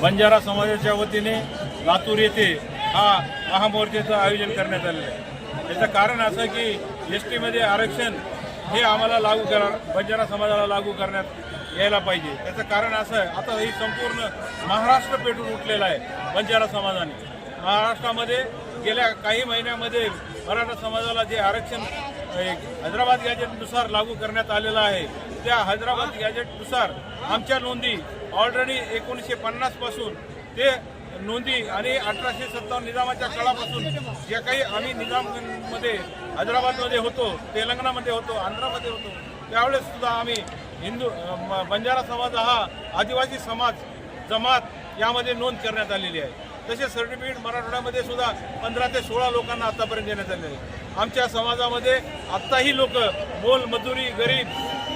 बंजारा समाजाच्या वतीने लातूर येथे हा महामोर्चाचं आयोजन करण्यात आलेलं आहे. याचं कारण असं की एस टीमध्ये आरक्षण हे आम्हाला लागू करा बंजारा समाजाला लागू करण्यात यायला पाहिजे. त्याचं कारण असं आहे आता ही संपूर्ण महाराष्ट्र पेटून उठलेला आहे बंजारा समाजाने. महाराष्ट्रामध्ये गेल्या काही महिन्यामध्ये मराठा समाजाला जे आरक्षण हैदराबाद गॅजेटनुसार लागू करण्यात आलेलं आहे. त्या हैदराबाद गॅजेटनुसार आमच्या नोंदी ऑलरेडी एकोणीसशे पन्नासपासून ते नोंदी आणि अठराशे सत्तावन्न निजामाच्या काळापासून जे काही आम्ही निजाममध्ये हैदराबादमध्ये होतो तेलंगणामध्ये होतो आंध्रामध्ये होतो त्यावेळेस सुद्धा आम्ही हिंदू म- बंजारा समाज हा आदिवासी समाज जमात यामध्ये नोंद करण्यात आलेली आहे. तसेच सर्टिफिकेट मराठवाड्यामध्ये सुद्धा पंधरा ते सोळा लोकांना आतापर्यंत देण्यात आले आहे. आमच्या समाजामध्ये आत्ताही लोक मोल मजुरी गरीब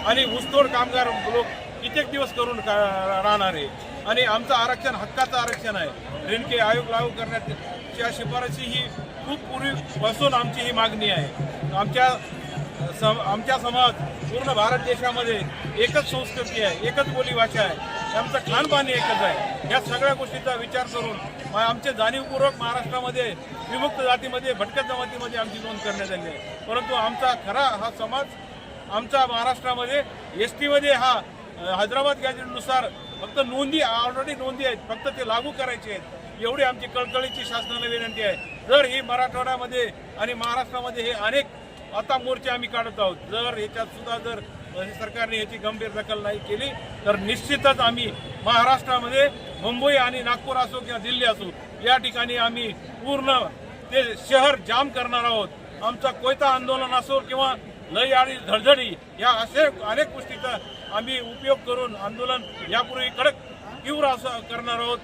आणि ऊसतोड कामगार लोक कित्येक दिवस करून का- राहणार आहे. आणि आमचं आरक्षण हक्काचं आरक्षण आहे. रेणके आयोग लागू करण्याच्या शिफारशी ही खूप पूर्वीपासून आमची ही मागणी आहे. आमच्या सम आमच्या समाज पूर्ण भारत देशामध्ये एकच संस्कृती आहे एकच बोलीभाषा आहे. आमचं खानपान एकच आहे. या सगळ्या गोष्टीचा विचार करून आमचे जाणीवपूर्वक महाराष्ट्रामध्ये विमुक्त जातीमध्ये भटक्या जमातीमध्ये आमची नोंद करण्यात आली आहे. परंतु आमचा खरा हा समाज आमचा महाराष्ट्रामध्ये एस टीमध्ये हा हैदराबाद गॅजेटनुसार फक्त नोंदी ऑलरेडी नोंदी आहेत. फक्त ते लागू करायचे आहेत. एवढी आमची कळकळीची शासनाला विनंती आहे. जर ही मराठवाड्यामध्ये आणि महाराष्ट्रामध्ये हे अनेक आता मोर्चे आम्ही काढत आहोत. जर याच्यात सुद्धा जर सरकारने याची गंभीर दखल नाही केली तर निश्चितच आम्ही महाराष्ट्रामध्ये मुंबई आणि नागपूर असो किंवा दिल्ली असो या ठिकाणी आम्ही पूर्ण ते शहर जाम करणार आहोत. आमचा कोयता आंदोलन असो किंवा लय आणि धडधडी या असे अनेक गोष्टीचा आम्ही उपयोग करून आंदोलन यापूर्वी कडक तीव्र असं करणार आहोत.